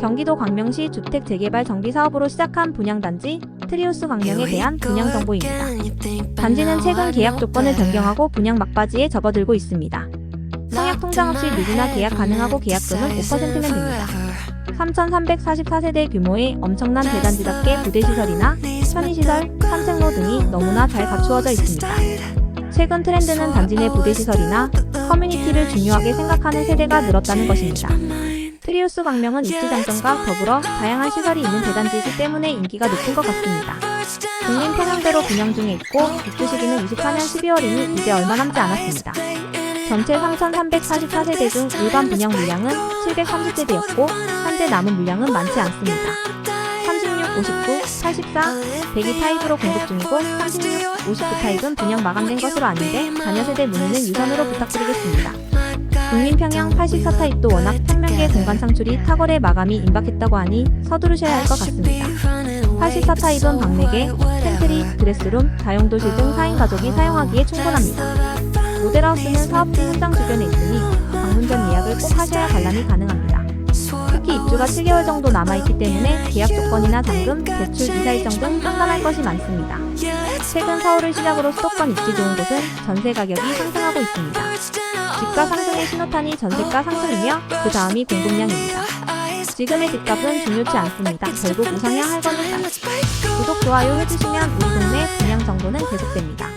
경기도 광명시 주택 재개발 정비 사업으로 시작한 분양단지 트리우스 광명에 대한 분양 정보입니다. 단지는 최근 계약 조건을 변경하고 분양 막바지에 접어들고 있습니다. 청약 통장 없이 누구나 계약 가능하고 계약금은 5%면 됩니다. 3,344세대 규모의 엄청난 대단지답게 부대시설이나 편의시설, 산책로 등이 너무나 잘 갖추어져 있습니다. 최근 트렌드는 단지 내 부대시설이나 커뮤니티를 중요하게 생각하는 세대가 늘었다는 것입니다. 트리우스 광명은 입지 장점과 더불어 다양한 시설이 있는 대단지이기 때문에 인기가 높은 것 같습니다. 국민 편향대로 분양 중에 있고 입주 시기는 24년 12월이니 이제 얼마 남지 않았습니다. 전체 3,344세대 중 일반 분양 물량은 730세대였고 현재 남은 물량은 많지 않습니다. 36, 59, 84, 102 타입으로 공급 중이고 36, 59 타입은 분양 마감된 것으로 아는데 자녀 세대 문의는 유선으로 부탁드리겠습니다. 국민 평양 84 타입도 워낙 평면계 공간 창출이 탁월해 마감이 임박했다고 하니 서두르셔야 할 것 같습니다. 84 타입은 방 4개, 팬트리, 드레스룸, 다용도실 등 4인 가족이 사용하기에 충분합니다. 모델하우스는 사업지 현장 주변에 있으니 방문 전 예약을 꼭 하셔야 관람이 가능합니다. 특히 입주가 7개월 정도 남아있기 때문에 계약 조건이나 잔금, 대출 이사 일정 등 상담할 것이 많습니다. 최근 서울을 시작으로 수도권 입지 좋은 곳은 전세 가격이 상승하고 있습니다. 집가 상승의 신호탄이 전세가 상승이며 그 다음이 공급량입니다. 지금의 집값은 중요치 않습니다. 결국 우상향 할 거니까. 구독, 좋아요 해주시면 우리 동네 분양 정보는 계속됩니다.